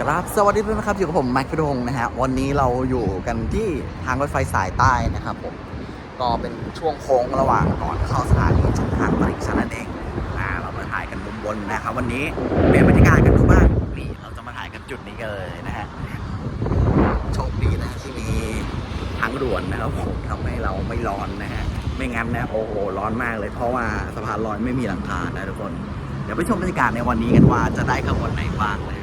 ครับสวัสดีเพื่อนนะครับอยู่กับผมแม็กซ์พิทงนะฮะวันนี้เราอยู่กันที่ทางรถไฟสายใต้นะครับผมก็เป็นช่วงโค้งระหว่างก่อนเข้าสถานีชุมทางตลิ่งชันนั่นเองอ่าเรามาถ่ายกันมุมบนนะครับวันนี้เปลี่ยนบรรยากาศกันดูบ้างนี่เราจะมาถ่ายกันจุดนี้กันเลยนะฮะโชคดีนะที่มีทางด่วนนะครับผมทำให้เราไม่ร้อนนะฮะไม่งั้นนะโอ้โหร้อนมากเลยเพราะว่าสะพานลอยไม่มีหลังคานะทุกคนเดี๋ยวไปชมบรรยากาศในวันนี้กันว่าจะได้ขบวนไหนบ้างเลย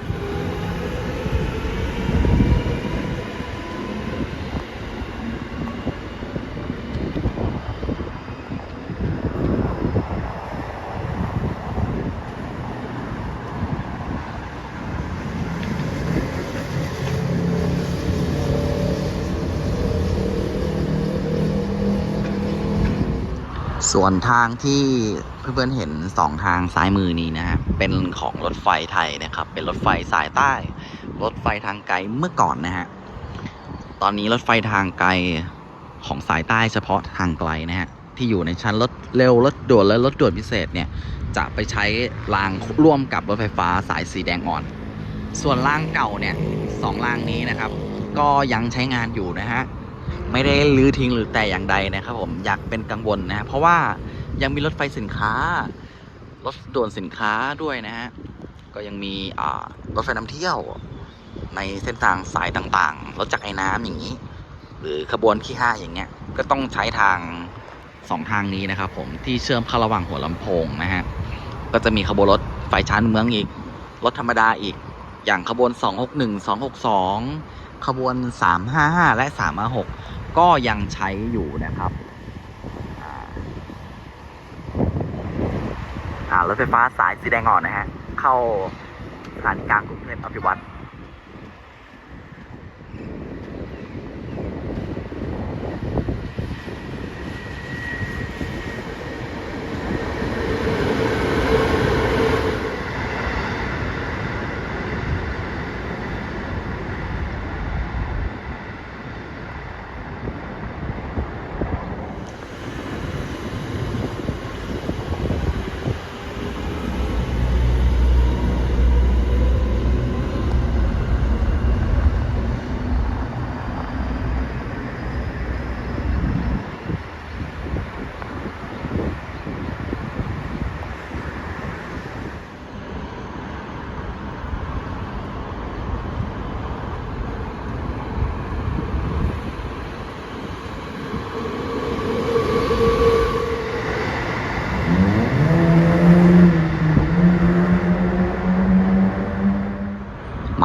ส่วนทางที่เพื่อนๆเห็นสองทางซ้ายมือนี้นะฮะเป็นของรถไฟไทยนะครับ เป็นรถไฟสายใต้ รถไฟทางไกลเมื่อก่อนนะฮะตอนนี้รถไฟทางไกลของสายใต้เฉพาะทางไกลนะฮะที่อยู่ในชั้นรถเร็วรถด่วนและรถด่วนพิเศษเนี่ยจะไปใช้รางร่วมกับรถไฟฟ้าสายสีแดงอ่อน ส่วนรางเก่าเนี่ยสองรางนี้นะครับ ก็ยังใช้งานอยู่นะฮะ ไม่ได้ลื้อทิ้งหรือแต่อย่างใดนะครับผมอยากเป็นกังวลนะ เพราะว่ายังมีรถไฟสินค้า รถด่วนสินค้าด้วยนะฮะก็ยังมีรถไฟนำเที่ยว ในเส้นทางสายต่างๆรถจักรไอ้น้ำอย่างนี้ หรือขบวนที่ห้าอย่างเงี้ยก็ต้องใช้ทางสองทางนี้นะครับผมที่เชื่อมเข้าระหว่างหัวลำโพงนะฮะก็จะมีขบวนรถไฟชั้นเมืองอีก รถธรรมดาอีก อย่างขบวน 261 262 ขบวน 355 และ 356 ก็ยังใช้อยู่นะครับรถไฟฟ้าสายสีแดงอ่อนนะฮะ เข้าสถานีกลางกรุงเทพอภิวัตร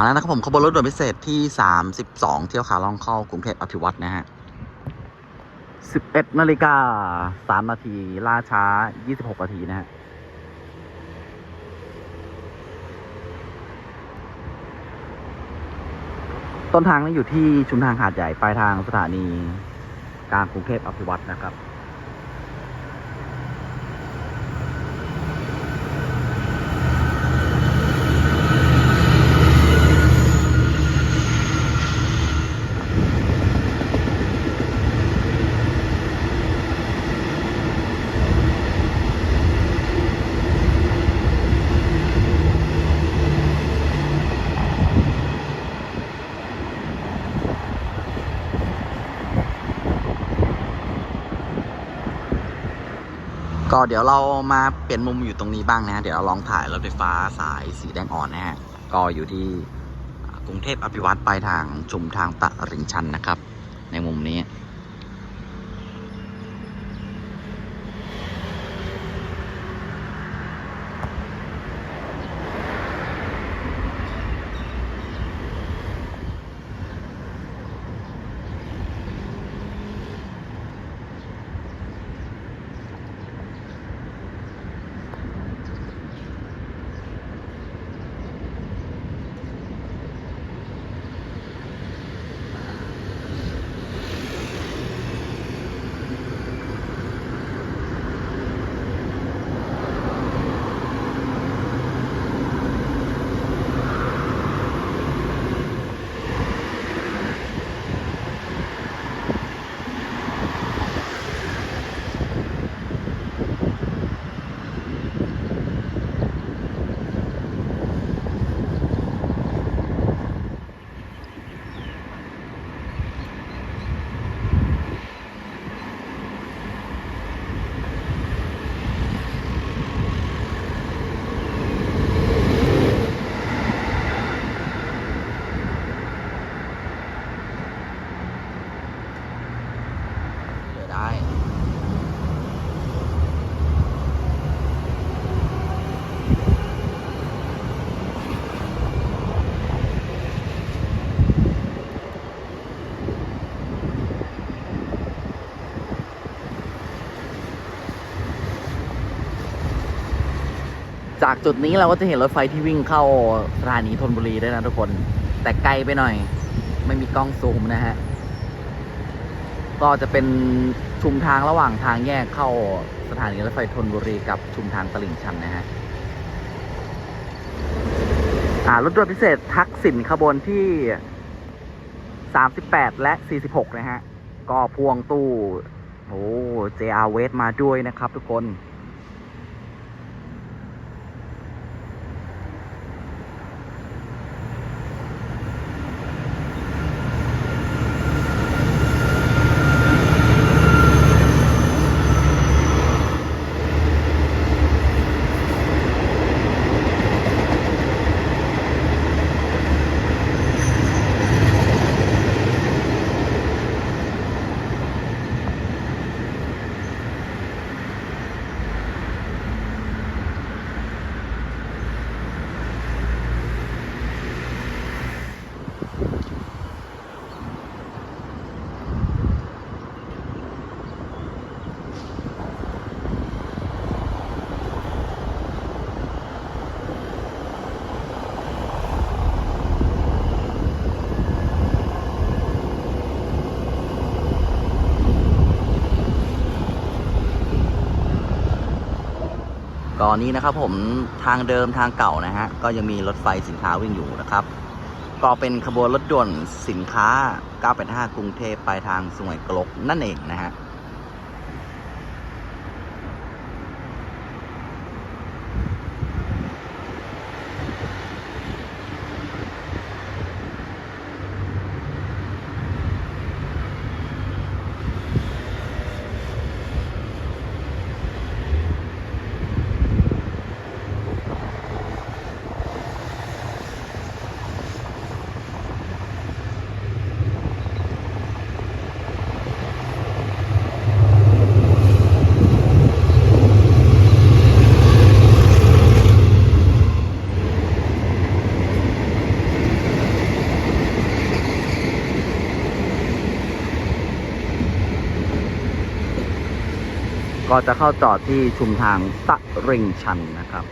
แล้วนะครับผมขบวนรถด่วนพิเศษที่ 32 เที่ยวขาล่องเข้ากรุงเทพอภิวัตรนะฮะ 11นาฬิกา3นาทีล่าช้า 26นาทีนะฮะต้นทางนี่อยู่ที่ชุมทางหาดใหญ่ปลายทางสถานีกลางกรุงเทพอภิวัตรนะครับ ก็เดี๋ยวเรามาเปลี่ยนมุมอยู่ตรงนี้บ้างนะ เดี๋ยวเราลองถ่ายรถไฟฟ้าสายสีแดงอ่อนนะฮะ ก็อยู่ที่กรุงเทพอภิวัตรปลายทางชุมทางตะริงชันนะครับ ในมุมนี้ อ จากจุดนี้เราก็จะเห็นรถไฟที่วิ่งเข้าสถานีธนบุรีด้วยนะทุกคน แต่ไกลไปหน่อย ไม่มีกล้องซูมนะฮะ ก็จะเป็นชุมทางระหว่างทางแยกเข้าสถานีรถไฟธนบุรีกับชุมทางตลิ่งชันนะฮะรถด่วนพิเศษทักษิณขบวนที่ 38 และ 46 นะฮะ ก็พ่วงตู้ โอ้ JR West มาด้วยนะครับทุกคน ก่อนนี้นะครับผมทางเดิมทางเก่านะฮะก็ยังมีรถไฟสินค้าวิ่งอยู่นะครับ ก็เป็นขบวนรถด่วนสินค้า 985 กรุงเทพไปทางสงวยกลกนั่นเองนะฮะ จะเข้าจอดที่ชุมทางตะเริงชันนะครับ